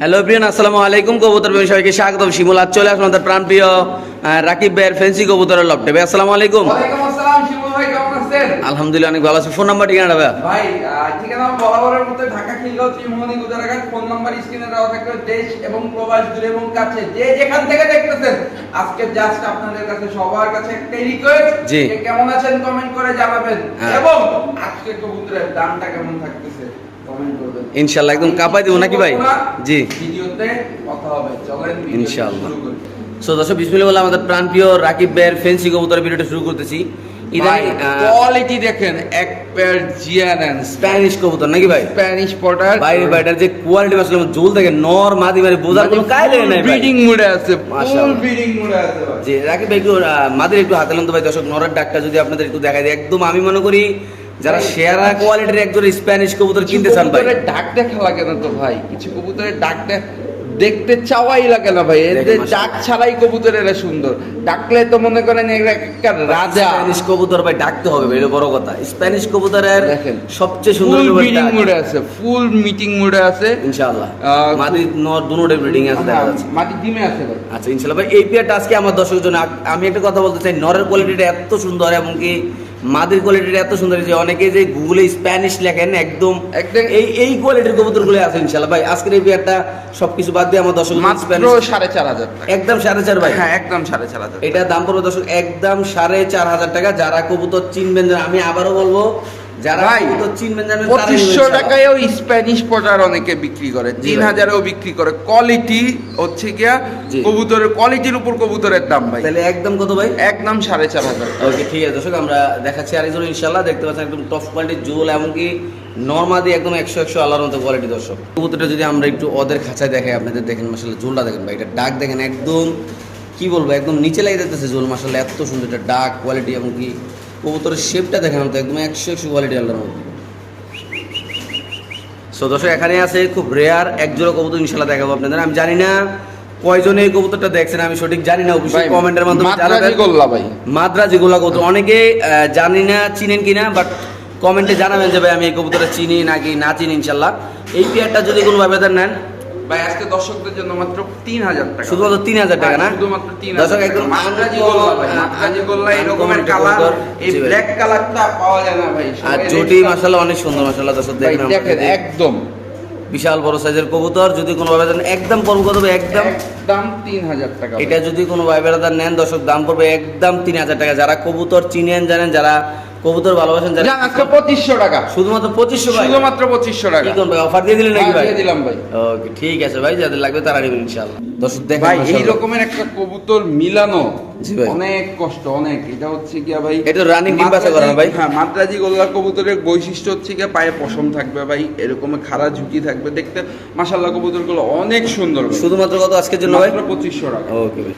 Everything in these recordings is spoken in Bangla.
হ্যালো প্রিয়ান আসসালামু আলাইকুম। কবুতর প্রেমী সবাইকে স্বাগতম। শিমুল আজ চলে আসলাম আমাদের প্রাণপ্রিয় রাকিব ভাইয়ের ফেন্সি কবুতরের লপটে ভাই আসসালামু আলাইকুম। ভাই আলহামদুলিল্লাহ অনেক ভালো আছি। ফোন নাম্বার ঠিকানা ভাই? ভাই ঠিকানা বরাবরের ঢাকা খিলগাঁও ত্রিমোহনী গুদারাঘাট। ফোন নাম্বার স্ক্রিনে দেওয়া থাকবে দেশ এবং প্রবাস দূরে এবং কাছে। যে যেখান থেকে দেখতেছেন আজকে জাস্ট আপনাদের কাছে সবার কাছে একটাই রিকোয়েস্ট জি। কেমন আছেন কমেন্ট করে জানাবেন। হ্যাঁ। এবং আজকে কবুতরের দামটা কেমন থাকতেছে? ইনশাল্লাহ একদম কাঁপাই দিব নাকি ভাই? জি। করি। সো দর্শক বিসমিল্লাহ বলে আমাদের প্রাণপ্রিয় রাকিব ভাইয়ের ফেন্সি কবুতরের ভিডিওটা শুরু করতেছি। ইদানিং কোয়ালিটি দেখেন এক পেয়ার জিয়ান স্প্যানিশ কবুতর নাকি ভাই? স্প্যানিশ পটার বাইরে বাইটার যে কোয়ালিটি আসলে জোল দেখে নর মাদি মারি বোঝার কোনো কাজ নাই ব্রিডিং মুডে আছে ফুল ব্রিডিং মুডে আছে যে রাকিব ভাই একটু আহ, একটু হাতে ভাই দর্শক নরের ডাকটা যদি আপনাদের একটু দেখাই দেয় একদম আমি মনে করি যারা সেরা কোয়ালিটির একজন স্প্যানিশ কবুতর কিনতে চান ভাই। ডাক দেখা লাগে না তো ভাই। কিছু কবুতরের ডাক দেখতে চাওয়াই লাগে না ভাই। এদের ডাক ছাড়াই কবুতর এরা সুন্দর। ডাকলে তো মনে করেন একটা রাজা। স্প্যানিশ কবুতর ভাই ডাকতে হবে এটা বড় কথা। স্প্যানিশ কবুতরের দেখেন। সবচেয়ে সুন্দর ফুল ডাক। মুডে আছে ফুল মিটিং মুডে আছে। ইনশাআল্লাহ। মাদি নর দুটোই ব্রিডিং আছে দেখা হ্যাঁ, যাচ্ছে। মাটি ডিমে আছে ভাই। আচ্ছা ইনশাল্লাহ ভাই এই পেয়ারটা আজকে আমার দর্শকের জন্য আমি একটা কথা বলতে চাই নরের কোয়ালিটিটা এত সুন্দর এবং কি মাদির কোয়ালিটিটা এত সুন্দর যে অনেকে যে গুগলে স্প্যানিশ লেখেন একদম একদম। এই এই কোয়ালিটির কবুতরগুলো আছে ইনশাল্লাহ ভাই আজকের এই বিয়ারটা সবকিছু বাদ দিয়ে আমার দর্শক মাত্র সাড়ে চার হাজার টাকা। একদম সাড়ে চার ভাই। হ্যাঁ একদম সাড়ে চার হাজার এটা দাম পড়বে দর্শক একদম সাড়ে চার হাজার টাকা। যারা কবুতর চিনবেন আমি আবারও বলব যারা চিনবেন জানেন পঁচিশশো টাকায়ও স্প্যানিশ পটার অনেকে বিক্রি করে তিন হাজারেও বিক্রি করে। কোয়ালিটি হচ্ছে গিয়া কবুতরের কোয়ালিটির উপর কবুতরের দাম ভাই। তাহলে একদম কত ভাই? একদম সাড়ে চার হাজার ওকে ঠিক আছে দর্শক আমরা দেখাচ্ছি আরেকজন ইনশাল্লাহ দেখতে পাচ্ছেন একদম টপ কোয়ালিটির জোল এমনকি নর্মাদি একদম একশো একশো আল্লাহর মতো কোয়ালিটি দর্শক। কবুতরটা যদি আমরা একটু ওদের খাঁচায় দেখাই আপনাদের দেখেন মাসাল্লাহ জোলটা দেখেন ভাই এটা ডাক দেখেন একদম কি বলব একদম নিচে লেগে যেতেছে জোল মাসাল্লাহ এত সুন্দর এটা ডাক কোয়ালিটি এমনকি কবুতরের শেপটা দেখেন তো একদম একশো একশো কোয়ালিটি আল্লাহর মধ্যে সো দর্শক এখানে আছে খুব রেয়ার একজোড়া কবুতর ইনশাল্লাহ দেখাবো আপনাদের। আমি জানি না কয়জনে এই কবুতরটা দেখছেন আমি সঠিক জানি না অবশ্যই কমেন্টের মাধ্যমে মাদ্রাজি জানাবেন। গোল্লা ভাই। মাদ্রাজি গোলা কবুতর। অনেকে জানি না চিনেন কিনা বাট কমেন্টে জানাবেন যে ভাই আমি এই কবুতরটা চিনি নাকি না চিনি ইনশাল্লাহ এই পেয়ারটা যদি কোনো ভাবে নেন ভাই আজকে দর্শকদের জন্য মাত্র তিন হাজার টাকা। শুধুমাত্র তিন হাজার টাকা না? শুধুমাত্র তিন হাজার একদম টাকা। গোল্লা ভাই আহ, গোল্লা এরকমের কালার এই ব্ল্যাক কালারটা পাওয়া যায় না ভাই। আর সবাই জুটি মাসাল্লাহ অনেক সুন্দর মাসাল্লাহ দর্শক দেখেন একদম। বিশাল বড় সাইজের কবুতর যদি কোনো ভাবে একদম পড়ব কত? একদম। দাম তিন হাজার টাকা এটা যদি কোনো ভাই বেড়াদার নেন দর্শক দাম পড়বে একদম তিন হাজার টাকা। যারা কবুতর চিনেন জানেন যারা কবুতর ভালোবাসেন যারা? আজকে পঁচিশশো টাকা। শুধুমাত্র পঁচিশশো ভাই? শুধুমাত্র পঁচিশশো টাকা। কি করুন ভাই? অফার দিয়ে দিলেন নাকি হ্যাঁ, ভাই? দিয়ে দিলাম ভাই। ওকে ঠিক আছে ভাই যাদের লাগবে তারা নেবেন ইনশাআল্লাহ। দর্শক দেখেন ভাই এই রকমের একটা কবুতর মিলানো জি ভাই। অনেক কষ্ট অনেক। এটা হচ্ছে কি ভাই এটা running ডিম বাচ্চা করা ভাই? হ্যাঁ মাদ্রাজি গোল্লা কবুতরের বৈশিষ্ট্য হচ্ছে কি পায়ে পশম থাকবে ভাই এরকম খাড়া ঝুঁকি থাকবে। দেখতে মাশাল্লাহ কবুতরগুলো অনেক সুন্দর শুধুমাত্র কত আজকের জন্য ভাই? মাত্র পঁচিশশো টাকা। ওকে ভাই।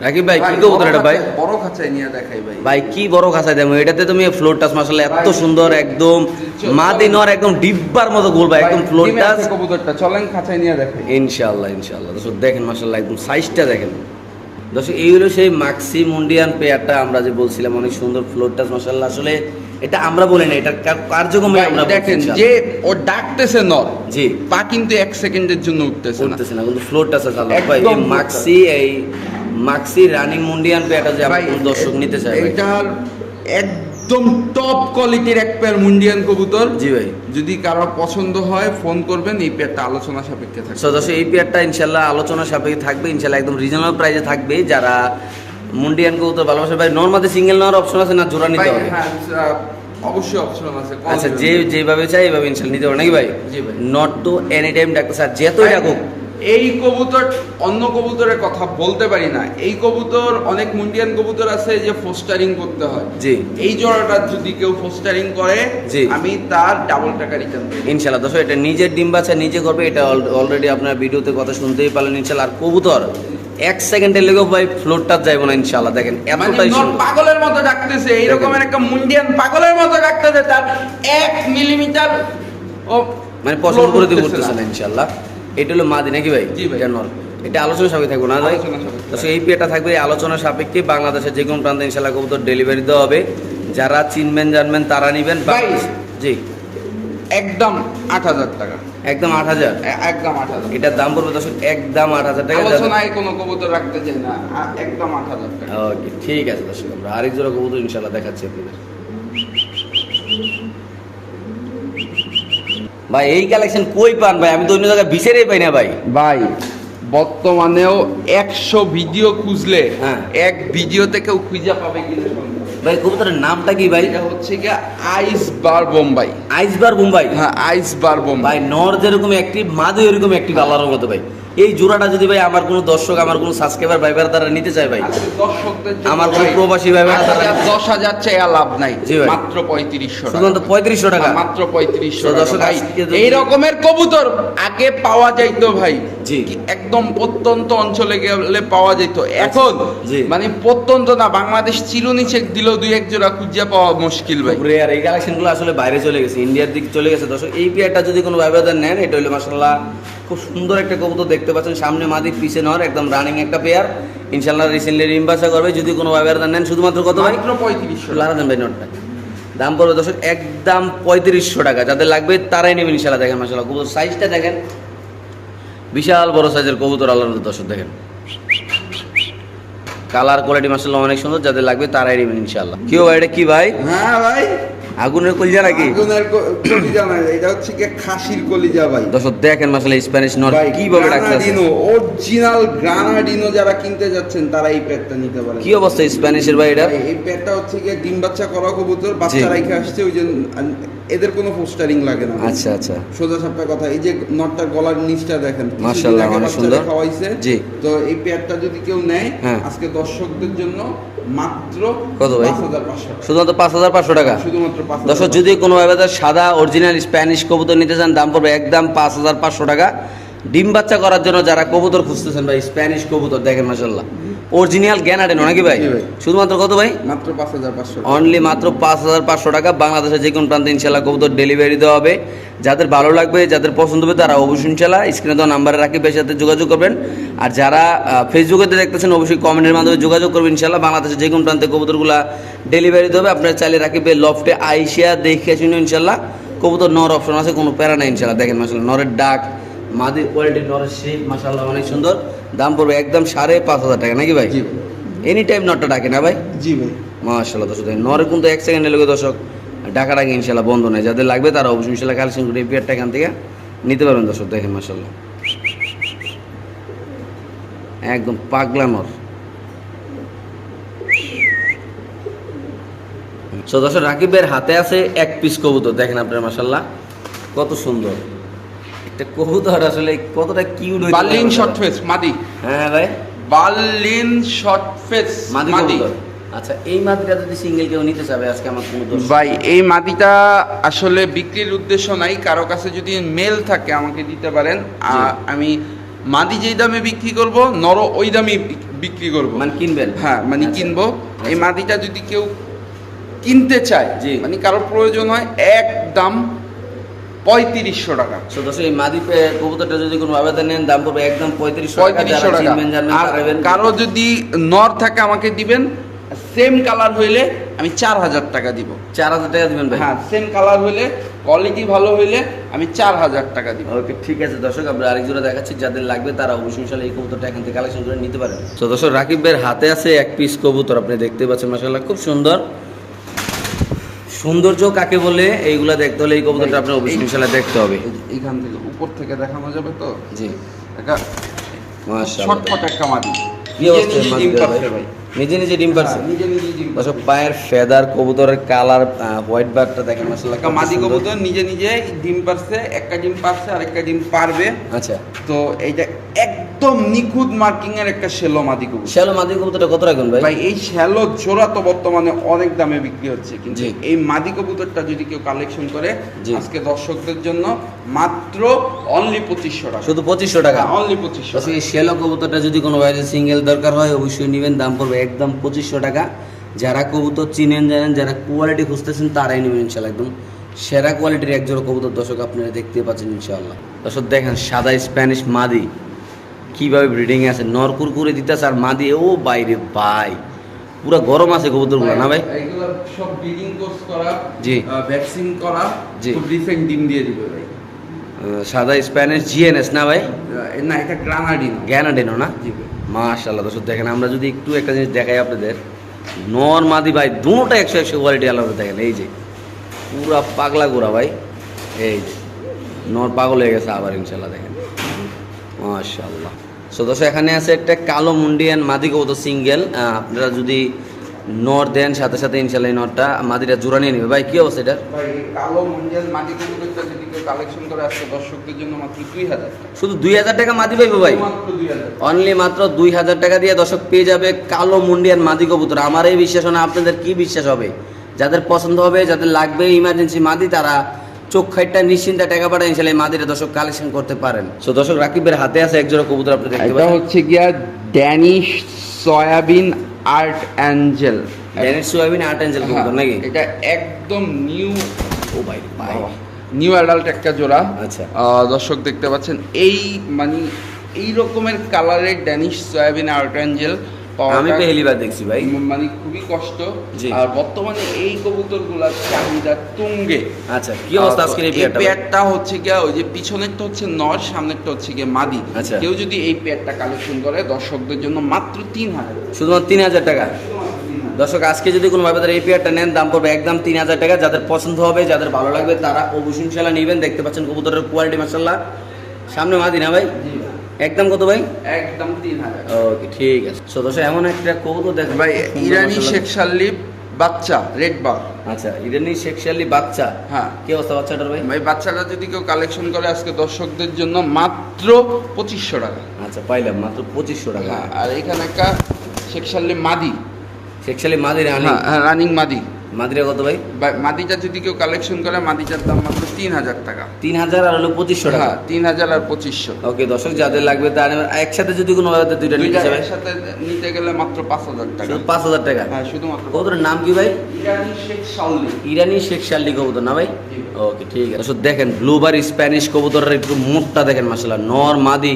রাকিব ভাই কি কবুতর এটা ভাই? বড় খাঁচায় নিয়ে দেখাই ভাই। ভাই কি বড় খাঁচায় দেবো এটাতে তুমি ফ্লোর টাচ এত সুন্দর একদম চল- মাদি নর একদম ডিব্বার মতো গোল ভাই একদম ফ্লোর টাচ কবুতরটা চলেন খাঁচায় নিয়ে দেখাই। ইনশাআল্লাহ ইনশাআল্লাহ। দর্শক দেখেন মাসাল্লাহ একদম সাইজটা দেখেন। দর্শক এই হলো সেই মাক্সি মুন্ডিয়ান পেয়ারটা আমরা যে বলছিলাম অনেক সুন্দর ফ্লোর টাচ মাসাল্লাহ আসলে এটা আমরা বলি না এটা কার- কার্যক্রমে আমরা দেখেন যে ও ডাকতেছে নর জি। পা কিন্তু এক সেকেন্ডের জন্য উঠতেছে না। করতেছে না কিন্তু ফ্লোর টাচ আছে ভাই মাক্সি এই মাক্সি রানিং মুন্ডিয়ান পেয়ারটা যে আমার দর্শক নিতে চায়। এটার একদম টপ কোয়ালিটির এক পেয়ার মুন্ডিয়ান কবুতর। জি ভাই। যদি কারও পছন্দ হয় ফোন করবেন এই পেয়ারটা আলোচনা সাপেক্ষে থাকে সো দর্শক এই পেয়ারটা ইনশাল্লাহ আলোচনা সাপেক্ষে থাকবে ইনশাল্লাহ একদম রিজনেবল প্রাইসে থাকবে। যারা মুন্ডিয়ান কবুতর ভালোবাসে ভাই নর্মালি সিঙ্গেল নেওয়ার অপশন আছে না জোড়া নিতে হবে? হ্যাঁ, অবশ্যই অপশন আছে আচ্ছা যে যেভাবে চাই এইভাবে ইনশাল্লাহ নিতে হবে নাকি ভাই? জি ভাই। Not to any time doctor sir যেহেতু ডাকুক এই কবুতর অন্য কবুতরের কথা বলতে পারি না। এই কবুতর অনেক মুন্ডিয়ান কবুতর আছে যে ফোস্টারিং করতে হয়। জি। এই জোড়াটা যদি কেউ ফোস্টারিং করে জি। আমি তার ডাবল টাকা রিটার্ন দেব। ইনশাল্লাহ দর্শক এটা নিজের ডিম বাচ্চা নিজে করবে এটা অলরেডি আপনার ভিডিওতে কথা শুনতেই পারলেন ইনশাল্লাহ আর কবুতর এক সেকেন্ডের লেগেও ভাই ফ্লোর টাচ যাইব না ইনশাল্লাহ দেখেন মানে এতটাই। পাগলের মতো ডাকতেছে এইরকমের একটা মুন্ডিয়ান পাগলের মতো ডাকতেছে তার এক মিলিমিটার ও মানে পছন্দ করে দিয়ে করতেছে না। ইনশাল্লাহ এটা হলো মাদি নাকি ভাই? জি ভাই। এটা নর এটা আলোচনা সাপেক্ষে থাকব না ভাই? তো এই পেটা থাকবে এই আলোচনা সাপেক্ষে বাংলাদেশের যে কোনো প্রান্তে ইনশাল্লাহ কবুতর ডেলিভারি দেওয়া হবে। যারা চিনবেন জানবেন তারা নিবেন। ভাই। জি। একদম আট হাজার টাকা। একদম আট হাজার? একদম আট হাজার। এটার দাম পড়বে দর্শক একদম আট হাজার টাকা। আলোচনায় কোনো কবুতর রাখতে চাই না। একদম আট হাজার টাকা। ওকে ঠিক আছে দর্শক আমরা আরেক জোড়া কবুতর ইনশাল্লাহ দেখাচ্ছি আপনাদের। ভাই এই কালেকশন কই পান ভাই? আমি তো অন্য জায়গায় বিচারেই পাই না ভাই। ভাই বর্তমানেও একশো ভিডিও খুঁজলে হ্যাঁ। এক ভিডিওতে কেউ খুঁজে পাবে কিনা। ভাই কবুতরের নামটা কি ভাই? এটা হচ্ছে কি আইস বার বোম্বাই। আইসবার বোম্বাই? হ্যাঁ আইস বার বোম্বাই। ভাই নর যেরকম একটি মাদু এরকম একটি আল্লাহর মতো ভাই। এই জোড়াটা যদি ভাই আমার কোনো দর্শক আমার কোনো সাবস্ক্রাইবার ভাইবার তারা নিতে চায় ভাই। দর্শকদের আমার কোনো প্রবাসী ভাই বোনেরা আট তারা- দশ হাজার চেয়ে লাভ নাই মাত্র পঁয়ত্রিশশো শুধুমাত্র পঁয়ত্রিশশো টাকা? মাত্র পঁয়ত্রিশশো দর্শক এই রকমের কবুতর আগে পাওয়া যাইতো ভাই। জি। একদম প্রত্যন্ত অঞ্চলে গেলে পাওয়া যেত এখন জি। মানে প্রত্যন্ত না বাংলাদেশ চিরুনি চেক দিলেও দুই এক জোড়া খুঁজে পাওয়া মুশকিল ভাই। রেয়ার এই কালেকশনগুলো আসলে বাইরে চলে গেছে ইন্ডিয়ার দিক চলে গেছে। দর্শক এই পেয়ারটা যদি কোনো ব্যবধান নেন এটা হলো মাসাল্লাহ খুব সুন্দর একটা কবুতর দেখতে পাচ্ছেন সামনে মাদি পিছে নর একদম রানিং একটা পেয়ার ইনশাল্লাহ রিসেন্টলি রিম্বাসা করবে যদি কোনো ব্যবধান নেন শুধুমাত্র কত ভাই? পঁয়ত্রিশশো। লারা দেন ভাই নোটটা। দাম পড়বে দর্শক একদম পঁয়ত্রিশশো টাকা। যাদের লাগবে তারাই নেবেন ইনশাল্লাহ দেখেন মাসাল্লাহ কবুতর সাইজটা দেখেন। বিশাল বড় সাইজের কবুতর আল্লাহ দর্শক দেখেন। কালার কোয়ালিটি মাসাল্লাহ অনেক সুন্দর যাদের লাগবে তারাই নেবেন ইনশাল্লাহ কেউ এটা কি ভাই? হ্যাঁ ভাই। আগুনের কলজা নাকি? আগুনের কলিজা না এটা হচ্ছে কি খাসির কলিজা ভাই। দর্শক দেখেন মাসাল্লাহ স্প্যানিশ নর কীভাবে ডাকতেছে অরিজিনাল গ্রানাডিনো যারা কিনতে যাচ্ছেন তারা এই পেটটা নিতে পারেন। কি অবস্থা স্প্যানিশের ভাই এটা এই পেটটা হচ্ছে কি ডিম বাচ্চা করা কবুতর বাচ্চা রেখে আসছে ওই যে এদের কোনো পোস্টারিং লাগে না। আচ্ছা আচ্ছা। সোজা সাপটা কথা এই যে নটটার গলার নিচটা দেখেন মাশাআল্লাহ, অনেক সুন্দর। খাওয়াইছে জি। তো এই পেয়ারটা যদি কেউ নেয় হ্যাঁ। আজকে দর্শকদের জন্য মাত্র কত ভাই? শুধুমাত্র পাঁচ হাজার পাঁচশো টাকা? দর্শক যদি কোনো সাদা অরিজিনাল স্প্যানিশ কবুতর নিতে চান দাম পড়বে একদম পাঁচ হাজার পাঁচশো টাকা। ডিম বাচ্চা করার জন্য যারা কবুতর খুঁজতেছেন ভাই স্প্যানিশ কবুতর দেখেন মাসাল্লাহ অরিজিনাল জ্ঞানাডেন নাকি ভাই? ভাই। শুধুমাত্র কত ভাই? মাত্র পাঁচ হাজার পাঁচশো অনলি মাত্র পাঁচ হাজার পাঁচশো টাকা। বাংলাদেশের যে কোনো প্রান্তে ইনশাল্লাহ কবুতর ডেলিভারি দেওয়া হবে। যাদের ভালো লাগবে যাদের পছন্দ হবে তারা অবশ্যই ইনশাল্লাহ স্ক্রিনে দেওয়া নাম্বারে রাখি সাথে যোগাযোগ করবেন। আর যারা ফেসবুকে দেখতেছেন অবশ্যই কমেন্টের মাধ্যমে যোগাযোগ করবেন ইনশাল্লাহ বাংলাদেশের যে কোনো প্রান্তে কবুতরগুলা ডেলিভারি দেবে আপনারা চাইলে রাখিবে লফটে আইসিয়া দেখে শুনে ইনশাল্লাহ কবুতর নর অপশন আছে কোনো প্যারা নাই ইনশাল্লাহ দেখেন মাসাল্লাহ নরের ডাক। মাদির কোয়ালিটি শেপ মাসাল্লাহ অনেক সুন্দর। দাম পড়বে একদম সাড়ে পাঁচ হাজার টাকা নাকি ভাই? এনি টাইম নটটা ডাকে না ভাই? জি ভাই। মাশাল্লাহ দর্শক নরে কিন্তু এক সেকেন্ডে লোকে দর্শক টাকা টাকা ইনশাল্লাহ বন্ধ নেই। যাদের লাগবে তারা অবশ্যই ইনশাল্লাহ কালেকশন করে এই পেয়ারটা এখান থেকে নিতে পারবেন দর্শক দেখেন মাশাল্লাহ একদম পাগলা নর। সো দর্শক রাকিবের হাতে আছে এক পিস কবুতর দেখেন আপনার মাশাল্লাহ কত সুন্দর। কবুতর আসলে কতটা কিউট বার্লিন শর্ট ফেস মাদি। হ্যাঁ ভাই। বার্লিন শর্ট ফেস মাদি আচ্ছা এই মাদিটা যদি সিঙ্গেল কেউ নিতে চাবে আজকে আমার কোনো দোষ ভাই এই মাটিটা আসলে বিক্রির উদ্দেশ্য নাই। কারও কাছে যদি মেল থাকে আমাকে দিতে পারেন। আমি মাদি যেই দামে বিক্রি করব নর ওই দামে বিক্রি করব। মানে কিনবেন? হ্যাঁ মানে আচ্ছা। কিনবো। এই মাটিটা যদি কেউ কিনতে চায়। মানে কারোর প্রয়োজন হয় একদম পঁয়ত্রিশশো টাকা। দর্শক এই মাদি কবুতরটা যদি কোনো আবেদন নেন দাম পড়বে একদম পঁয়ত্রিশশো টাকা। পঁয়ত্রিশশো টাকা। আর কারও যদি নর থাকে আমাকে দিবেন। সেম কালার হইলে আমি চার হাজার টাকা দিব। চার হাজার টাকা দিবেন ভাই? হ্যাঁ সেম কালার হইলে কোয়ালিটি ভালো হইলে আমি চার হাজার টাকা দিব। ওকে ঠিক আছে দর্শক আমরা আরেক জোড়া দেখাচ্ছি। যাদের লাগবে তারা অবশ্যই ইনশাল্লাহ এই কবুতরটা এখান থেকে কালেকশন করে নিতে পারেন। তো দর্শক রাকিব ভাইয়ের হাতে আছে এক পিস কবুতর আপনি দেখতে পাচ্ছেন মাসাল্লাহ খুব সুন্দর। সৌন্দর্য কাকে বলে? এইগুলা দেখতে হলে এই কবুতরটা আপনার অবশ্যই ইনশাল্লাহ দেখতে হবে। এখান এইখান থেকে উপর থেকে দেখানো যাবে তো? জি। একটা মাশাআল্লাহ। শর্টকাট একটা মাটি। কি অবস্থা ভাই? নিজে নিজে ডিম পারছে? হ্যাঁ, নিজে নিজে ডিম দর্শক পায়ের ফেদার কবুতরের কালার হোয়াইট বারটা দেখেন একটা মাদি কবুতর নিজে নিজে ডিম পারছে একটা ডিম পারছে আর একটা ডিম পারবে। আচ্ছা। তো এইটা একদম নিখুঁত মার্কিং এর একটা শেলো মাদি কবুতর। শ্যালো মাদি কবুতরটা কত রাখবেন ভাই? ভাই এই শ্যালো জোড়া তো বর্তমানে অনেক দামে বিক্রি হচ্ছে কিন্তু। এই মাদি কবুতরটা যদি কেউ কালেকশন করে। আজকে দর্শকদের জন্য মাত্র অনলি পঁচিশশো টাকা। শুধু পঁচিশশো টাকা? অনলি পঁচিশশো এই শ্যালো কবুতরটা যদি কোনো বাইরে সিঙ্গেল দরকার হয় অবশ্যই নেবেন দাম পড়বে একদম পঁচিশশো টাকা। যারা কবুতর চিনেন জানেন যারা কোয়ালিটি খুঁজতেছেন তারাই নেবেন ইনশাল্লাহ। একদম সেরা কোয়ালিটির একজোড়া কবুতর দর্শক আপনারা দেখতে পাচ্ছেন ইনশাআল্লাহ দর্শক দেখেন সাদা স্প্যানিশ মাদি। কীভাবে ব্রিডিং আছে নরকুর করে দিতেছে আর মাদি ও বাইরে ভাই। পুরো গরম আছে কবুতরগুলো না ভাই? এগুলো সব ব্রিডিং কোর্স করা জি। ভ্যাকসিন করা জি। খুব ডিম দিয়ে দিবে ভাই। সাদা স্প্যানিশ জিএনএস না ভাই? না এটা গ্রানাডিন গ্যানাডিনো না? জি মাশাল্লাহ দর্শক, দেখেন, আমরা যদি একটু একটা জিনিস দেখাই আপনাদের, নর, মাদি ভাই দুটো একশো একশো কোয়ালিটি আলাদা, দেখেন, এই যে, পুরা পাগলা গোড়া ভাই, এই যে, নর পাগল হয়ে গেছে আবার ইনশাল্লাহ দেখেন মাশাল্লাহ সো দর্শক, এখানে আছে একটা কালো মুন্ডিয়ান মাদি কবুতর সিঙ্গেল আপনারা যদি নর দেন সাথে সাথে ইনশাল্লাহ এই নরটা মাদিটা জোড়া নিয়ে নেবে। ভাই কি অবস্থা এটার? ভাই কালো মঞ্জেল মাটি কবুতরটা যদি কেউ কালেকশন করে আসছে দর্শকদের জন্য মাত্র দুই হাজার শুধু দুই হাজার টাকা মাদি পাইবো ভাই? অনলি মাত্র দুই হাজার টাকা দিয়ে দর্শক পেয়ে যাবে কালো মুন্ডিয়ান মাদি কবুতর। আমার এই বিশ্বাস না আপনাদের কি বিশ্বাস হবে? যাদের পছন্দ হবে যাদের লাগবে ইমার্জেন্সি মাদি তারা চোখ খাইটটা নিশ্চিন্তে টাকা পাঠায় ইনশাল্লাহ এই মাদিটা দর্শক কালেকশন করতে পারেন। সো দর্শক রাকিবের হাতে আছে একজোড়া কবুতর আপনি দেখতে পাচ্ছেন। হচ্ছে গিয়া Danish soybean art angel Danish soybean art angel কবুতর নাকি? এটা একদম নিউ ও ভাই নিউ অ্যাডাল্ট একটা জোড়া। আচ্ছা। দর্শক দেখতে পাচ্ছেন এই মানে এই রকমের কালারের ড্যানিশ সয়াবিন আর্ট অ্যাঞ্জেল আমি পেহেলিবার দেখছি ভাই। মানে খুবই কষ্ট। আর বর্তমানে এই কবুতরগুলার চাহিদা তুঙ্গে। আচ্ছা কি অবস্থা আজকের এই পেয়ারটা হচ্ছে গিয়া ওই যে পিছনেরটা হচ্ছে নর সামনেরটা হচ্ছে গিয়ে মাদি। আচ্ছা। কেউ যদি এই পেয়ারটা কালেকশন করে দর্শকদের জন্য মাত্র তিন হাজার। শুধুমাত্র তিন হাজার টাকা? দর্শক আজকে যদি কোনো ভাবে এই পেয়ারটা নেন দাম পড়বে একদম তিন হাজার টাকা। যাদের পছন্দ হবে যাদের ভালো লাগবে তারা অবশ্যই ইনশাল্লাহ নেবেন। দেখতে পাচ্ছেন কবুতরের কোয়ালিটি মাসাল্লাহ সামনে মাদি না ভাই? একদম কত ভাই? একদম তিন হাজার। ওকে ঠিক আছে। সো এমন একটা কবুতর দেখেন ভাই ইরানি। শেখ শাল্লি বাচ্চা রেড বার আচ্ছা ইরানি শেখ শালি বাচ্চা। হ্যাঁ। কি অবস্থা বাচ্চাটার ভাই? ভাই বাচ্চাটা যদি কেউ কালেকশন করে আজকে দর্শকদের জন্য মাত্র পঁচিশশো টাকা। আচ্ছা পাইলাম মাত্র পঁচিশশো টাকা। হ্যাঁ আর এখানে একটা শেখ শাল্লি মাদি। শেখ শালি মাদি রানি হ্যাঁ হ্যাঁ, রানিং মাদি। মাদিরা কত ভাই? মাদিটা যদি কেউ কালেকশন করে মাদিটার দাম মাত্র তিন হাজার টাকা। তিন হাজার আর হলো পঁচিশশো টাকা? হ্যাঁ তিন হাজার আর পঁচিশশো। ওকে দর্শক যাদের লাগবে তার একসাথে যদি কোনো দুইটা নিতে যাবে একসাথে নিতে গেলে মাত্র পাঁচ হাজার টাকা। পাঁচ হাজার টাকা? হ্যাঁ শুধুমাত্র। কবুতরের নাম কি ভাই? ইরানি শেখ শাল্লি। ইরানি শেখ শালি কবুতর না ভাই? ওকে ঠিক আছে। দর্শক দেখেন ব্লুবার স্প্যানিশ কবুতরের একটু মুখটা দেখেন মাসাল্লাহ নর মাদি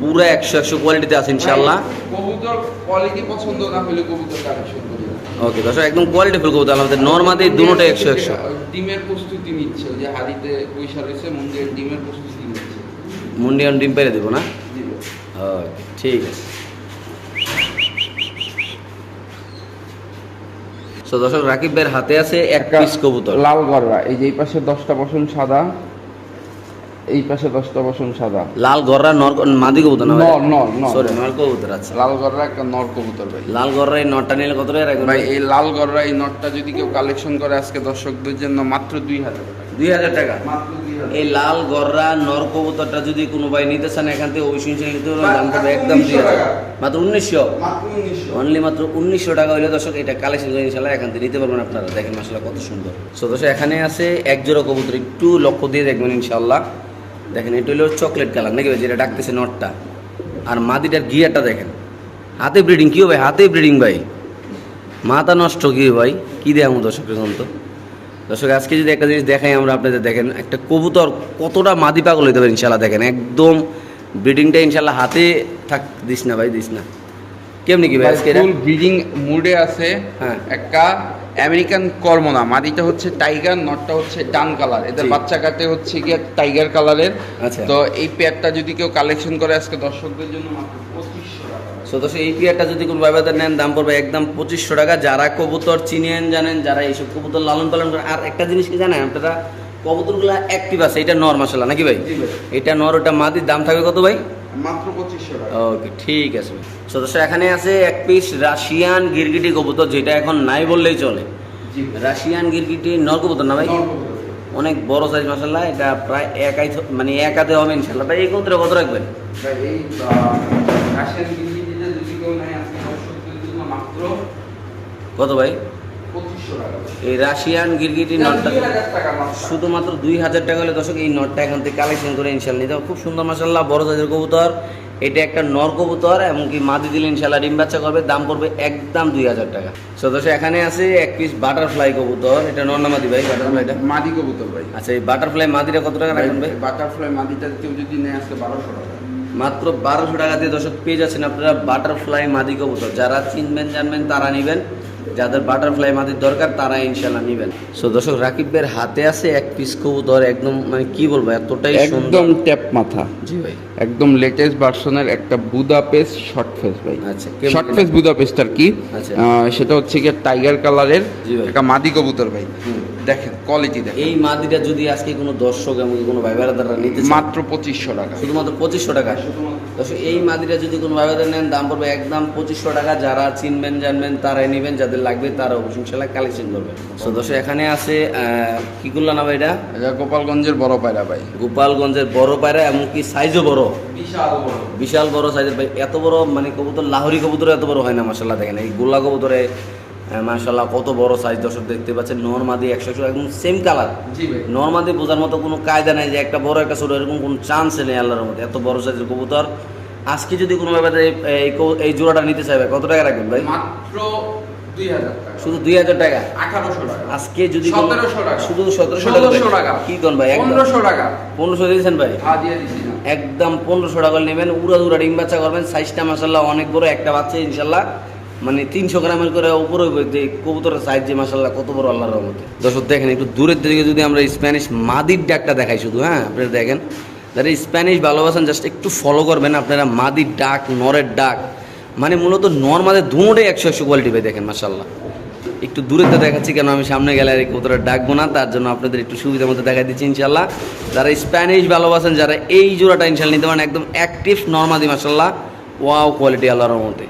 পুরো একশো একশো কোয়ালিটিতে আছে ইনশাল্লাহ কবুতর কোয়ালিটি পছন্দ না হলে কবুতর কালেকশন। ওকে দর্শক একদম কোয়ালিটি ফুল কবুতর আমাদের নর মাদি দুটোটা একশো একশো। ডিমের প্রস্তুতি নিচ্ছে যে হাড়িতে পয়সা রয়েছে মন্দির ডিমের প্রস্তুতি নিচ্ছে। মুন্ডিয়ান ডিম পেরে দেবো না। ওকে ঠিক আছে। তো দর্শক রাকিব ভাইয়ের হাতে আছে এক পিস কবুতর। লাল গররা এই যে এই পাশে দশটা বসন সাদা এই পাশে দশটা বসন সাদা। লাল গররা নর মাদি কবুতর না নর নর সরি নর কবুতর আচ্ছা। লাল গররা একটা নর কবুতর ভাই। লাল গররা এই নটটা নিলে কত টাকা রাখবেন ভাই এই লাল গররা এই নটটা যদি কেউ কালেকশন করে আজকে দর্শকদের জন্য মাত্র দুই হাজার দুই হাজার টাকা? মাত্র এই লাল গররা নর কবুতরটা যদি কোনো ভাই নিতে চান এখান থেকে অবশ্যই নিতে নিতে পারবেন। দাম পড়বে একদম দুই হাজার মাত্র উনিশশো? মাত্র উনিশশো। অনলি মাত্র উনিশশো টাকা হইলে দর্শক এটা কালেকশন করে ইনশাল্লাহ এখান থেকে নিতে পারবেন আপনারা। দেখেন মাসাল্লাহ কত সুন্দর। সো দর্শক এখানে আছে এক জোড়া কবুতর একটু লক্ষ্য দিয়ে দেখবেন ইনশাল্লাহ দেখেন এটা হলো চকলেট কালার নাকি ভাই যেটা ডাকতেছে নটটা? আর মাদিটার গিয়ারটা দেখেন। হাতে ব্রিডিং কী ভাই হাতে ব্রিডিং ভাই। মাথা নষ্ট কি ভাই? কী দেয় আমার দর্শকের তো দর্শক আজকে যদি একটা জিনিস দেখাই আমরা আপনাদের দেখেন একটা কবুতর কতটা মাদি পাগল হইতে পারে ইনশাল্লাহ দেখেন একদম ব্রিডিংটা ইনশাল্লাহ হাতে থাক দিস না ভাই দিস না। কেমনি কি ভাই আজকে ব্রিডিং মুডে আছে হ্যাঁ। একটা আমেরিকান কর্মনা মাদিটা হচ্ছে টাইগার নটটা হচ্ছে ডান কালার এদের বাচ্চা কাটে হচ্ছে গিয়ে টাইগার কালারের আচ্ছা। তো এই পেয়ারটা যদি কেউ কালেকশন করে আজকে দর্শকদের জন্য মাত্র পঁচিশশো টাকা। সো দর্শক এই পেয়ারটা যদি কোনো ব্যবহার নেন দাম পড়বে একদম পঁচিশশো টাকা। যারা কবুতর চিনেন জানেন যারা এইসব কবুতর লালন পালন করেন আর একটা জিনিস কি জানেন আপনারা কবুতরগুলো অ্যাক্টিভ আছে এটা নর মাসালা নাকি ভাই? ভাই। এটা নর ওটা মাদির দাম থাকবে কত ভাই? মাত্র পঁচিশশো টাকা। ওকে ঠিক আছে সো দর্শক এখানে আছে এক পিস রাশিয়ান গিরগিটি কবুতর যেটা এখন নাই বললেই চলে। রাশিয়ান গিরগিটি নর কবুতর না ভাই? অনেক বড় সাইজ মশাল্লা এটা প্রায় একাই মানে একাতে হবে ইনশাল্লাহ ভাই এই কবুতরে কত রাখবেন? কত ভাই? এই রাশিয়ান গিরগিটি নটটা শুধুমাত্র দুই হাজার টাকা হলে দর্শক এই নটটা এখান থেকে কালেকশন করে ইনশাল্লাহ নিতে। খুব সুন্দর মাসাল্লাহ বড় সাইজের কবুতর। এটা একটা নর কবুতর এমনকি মাদি দিলে ইনশাল্লাহ ডিম বাচ্চা করবে। দাম পড়বে একদম দুই হাজার টাকা। সো দর্শক এখানে আছে এক পিস বাটারফ্লাই কবুতর। এটা নর না মাদি ভাই বাটারফ্লাইটা মাদি কবুতর ভাই। আচ্ছা এই বাটারফ্লাই মাদিটা কত টাকা রাখবেন ভাই? বাটারফ্লাই মাদিটা কেউ যদি নেয় আজকে বারোশো টাকা। মাত্র বারোশো টাকা দিয়ে দর্শক পেয়ে যাচ্ছেন আপনারা বাটারফ্লাই মাদি কবুতর। যারা চিনবেন জানবেন তারা নেবেন। যাদের বাটারফ্লাই মাদির দরকার তারা ইনশাল্লাহ নেবেন। সো দর্শক রাকিবের হাতে আছে এক পিস কবুতর একদম মানে কি বলব এতটাই একদম ট্যাপ মাথা। জি ভাই। একদম লেটেস্ট ভার্সনের একটা বুদাপেস্ট শর্ট ফেস ভাই। আচ্ছা, শর্ট? ফেস বুদাপেস্টার কি। আচ্ছা। সেটা হচ্ছে কি টাইগার কালারের একটা মাদি কবুতর ভাই। দেখেন কোয়ালিটি দেখেন। এই মাদিটা যদি আজকে কোনো দর্শক এমনকি কোনো ভাই দ্বারা নিতে চান, মাত্র পঁচিশশো টাকা। শুধুমাত্র পঁচিশশো টাকা? দর্শক এই মাদিটা যদি কোনো ভাই নেন দাম পড়বে একদম পঁচিশশো টাকা। যারা চিনবেন জানবেন তারাই নেবেন যাদের লাগবে তারা অবশ্যই ইনশাল্লাহ কালেকশন করবেন তো দর্শক এখানে আছে কি করলাম না ভাই এটা? এটা গোপালগঞ্জের বড় পায়রা ভাই। গোপালগঞ্জের বড় পায়রা এমনকি সাইজও বড়। বিশাল বড়। বিশাল বড় সাইজের ভাই। এত বড় মানে কবুতর লাহোরি কবুতর এত বড় হয় না মাসাল্লাহ দেখেন। এই গোল্লা কবুতরে মাসাল্লাহ কত বড় সাইজ দর্শক দেখতে পাচ্ছেন। নর্মাদি একশো একশো একদম সেম কালার নর্মাদি বোঝার মতো কোনো কায়দা নাই যে একটা বড় একটা ছোট এরকম কোনো চান্স নেই আল্লাহর মধ্যে এত বড় সাইজের কবুতর। আজকে যদি কোনো ব্যাপারে এই- জোড়াটা নিতে চাইবে কত টাকা রাখবেন ভাই? মাত্র শুধু দুই হাজার টাকা? আঠারোশো টাকা। আজকে যদি কোনো- 1700 টাকা। শুধু সতেরোশো টাকা কি কোন ভাই একদম। পনেরোশো টাকা। পনেরোশো দিয়েছেন ভাই? হ্যাঁ একদম পনেরোশো টাকা নেবেন। উড়া দুরা ডিম বাচ্চা করবেন। সাইজটা মাসাল্লাহ অনেক বড় একটা বাচ্চা ইনশাল্লাহ মানে তিনশো গ্রামের করে উপরে যে কবুতরের সাইজ যে মাসাল্লাহ কত বড় আল্লাহর রহমতে। দর্শক, দেখেন একটু দূরের দিকে যদি আমরা স্প্যানিশ মাদির ডাকটা দেখাই শুধু হ্যাঁ আপনারা দেখেন। যারা স্প্যানিশ ভালোবাসেন জাস্ট একটু ফলো করবেন আপনারা, মাদির ডাক, নরের ডাক। মানে মূলত নর মাদের দুটোই একশো একশো কোয়ালিটি ভাই দেখেন মাসাল্লাহ একটু দূরেতে দেখাচ্ছি কেন, আমি সামনে গেলে আর কবুতরটা ডাকবো না তার জন্য আপনাদের একটু সুবিধার মধ্যে দেখা দিচ্ছি ইনশাল্লাহ যারা স্প্যানিশ ভালোবাসেন, যারা এই জোড়াটা ইনশাল্লাহ নিতে পারেন, একদম অ্যাক্টিভ নর্মাদি মাসাল্লাহ ওয়াও কোয়ালিটি আল্লাহর মধ্যে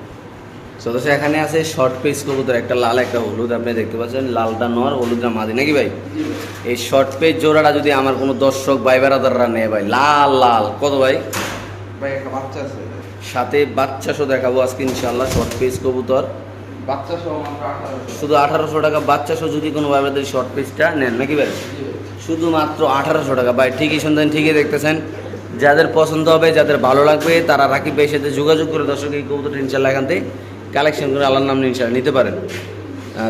সো দোস্ত এখানে আছে শর্ট পেস কবুতর একটা লাল একটা হলুদ। আপনি দেখতে পাচ্ছেন লালটা নর হলুদটা মাদি। নাকি ভাই? এই শর্ট পেজ জোড়াটা যদি আমার কোনো দর্শক ভাই বেড়াদাররা নেয় ভাই লাল লাল। কত ভাই? ভাই একটা বাচ্চা আছে। সাথে বাচ্চা শো দেখাবো আজকে ইনশাল্লাহ শর্ট পেজ কবুতর। বাচ্চা সহ শুধু আঠারোশো টাকা বাচ্চা শো যদি কোনো ভাবে শর্ট পেজটা নেন নাকি ভাই? শুধুমাত্র আঠারোশো টাকা। ভাই ঠিকই শুনতেন ঠিকই দেখতেছেন। যাদের পছন্দ হবে যাদের ভালো লাগবে তারা রাকিব ভাইয়ের সাথে যোগাযোগ করে দর্শক এই কবুতরটা ইনশাল্লাহ এখান থেকে কালেকশন করে আল্লাহর নাম নিয়ে ইনশাল্লাহ নিতে পারেন।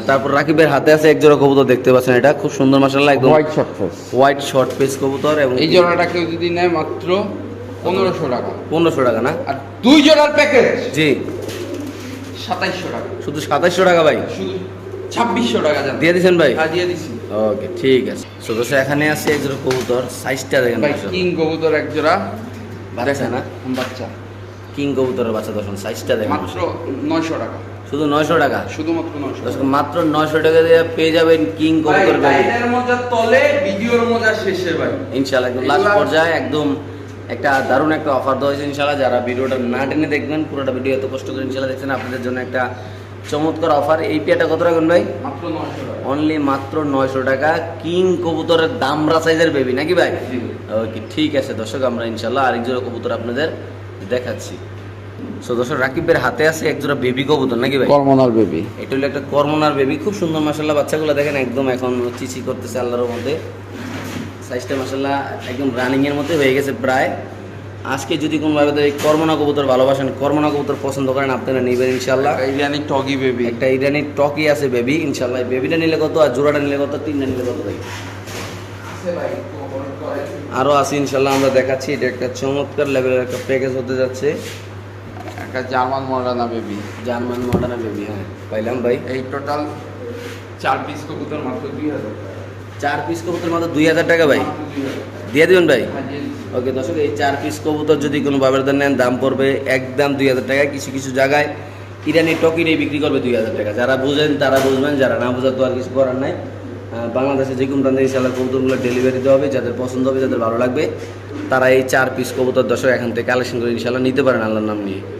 তারপর রাকিবের হাতে আছে এক জোড়া কবুতর দেখতে পাচ্ছেন এটা। খুব সুন্দর মাসাল্লাহ একদম white short face white short face কবুতর এবং এই জোড়াটা কেউ যদি নেয় মাত্র পনেরোশো টাকা। পনেরোশো টাকা না? আর দুই জোড়ার প্যাকেজ জি। সাতাইশশো টাকা। শুধু সাতাশশো টাকা ভাই? শুধু ছাব্বিশশো টাকা দিয়ে দিচ্ছেন ভাই? হ্যাঁ দিয়ে দিছি। ওকে ঠিক আছে। দোস্ত এখানে আছে এক জোড়া কবুতর সাইজটা দেখেন ভাই কিং কবুতর এক জোড়া বাচ্চা না? বাচ্চা। কিং কবুতরের বাচ্চা দর্শন সাইজটা দেখেন। মাত্র নয়শো টাকা। শুধু নয়শো টাকা? শুধুমাত্র নয়শো মাত্র নয়শো টাকা দিয়ে পেয়ে যাবেন কিং কবুতর ব্যাগ লাইনের মজার তলে ভিডিওর মজার শেষে ভাই। ইনশাল্লাহ একদম লাস্ট পর্যায়ে একদম একটা দারুণ একটা অফার দেওয়া হয়েছে ইনশাল্লাহ যারা ভিডিওটা না টেনে দেখবেন পুরোটা ভিডিও এত কষ্ট করে ইনশাল্লাহ দেখছেন আপনাদের জন্য একটা চমৎকার অফার এই পেয়াটা কত রাখবেন ভাই? মাত্র নয়শো অনলি মাত্র নয়শো টাকা। কিং কবুতরের দামরা সাইজের বেবি নাকি ভাই? ওকে ঠিক আছে দর্শক আমরা ইনশাল্লাহ আরেক জোড়া কবুতর আপনাদের দেখাচ্ছি। সো দর্শক রাকিবের হাতে আছে এক জোড়া বেবি কবুতর নাকি ভাই? কর্মনাল বেবি এটা হলো একটা কর্মনার বেবি খুব সুন্দর মাসাল্লাহ বাচ্চাগুলো দেখেন একদম এখন চিচি করতেছে আল্লাহর মধ্যে সাইজটা মাসাল্লাহ একদম রানিং এর মধ্যে হয়ে গেছে প্রায়। আজকে যদি কোনোভাবে এই কর্মনা কবুতর ভালোবাসেন কর্মনা কবুতর পছন্দ করেন আপনারা নেবেন ইনশাল্লাহ ইরানি টগি বেবি একটা ইরানি টকি আছে বেবি ইনশাল্লাহ বেবিটা নিলে কত আর জোড়াটা নিলে কত তিনটা নিলে কত ভাই? আছে ভাই আরও আছে ইনশাল্লাহ আমরা দেখাচ্ছি। এটা একটা চমৎকার লেভেলের একটা প্যাকেজ হতে যাচ্ছে। একটা German Modena baby. German Modena baby হ্যাঁ। পাইলাম ভাই। এই টোটাল চার পিস কবুতর মাত্র দুই হাজার। চার পিস কবুতর মাত্র দুই হাজার টাকা ভাই। দিয়ে দেবেন ভাই? হ্যাঁ। ওকে দর্শক এই চার পিস কবুতর যদি কোনো বাবার দান নেন দাম পড়বে একদম দুই হাজার টাকা কিছু কিছু জায়গায় ইরানি টকিটাই বিক্রি করবে দুই হাজার টাকা। যারা বুঝেন তারা বুঝবেন যারা না বোঝা তো আর কিছু করার নাই। বাংলাদেশে যে কোনো প্রান্তে ইনশাল্লাহ কবুতরগুলো ডেলিভারি দেওয়া হবে, যাদের পছন্দ হবে, যাদের ভালো লাগবে, তারা এই চার পিস কবুতর দর্শক এখান থেকে কালেকশন করে ইনশাল্লাহ নিতে পারেন আল্লাহর নাম নিয়ে।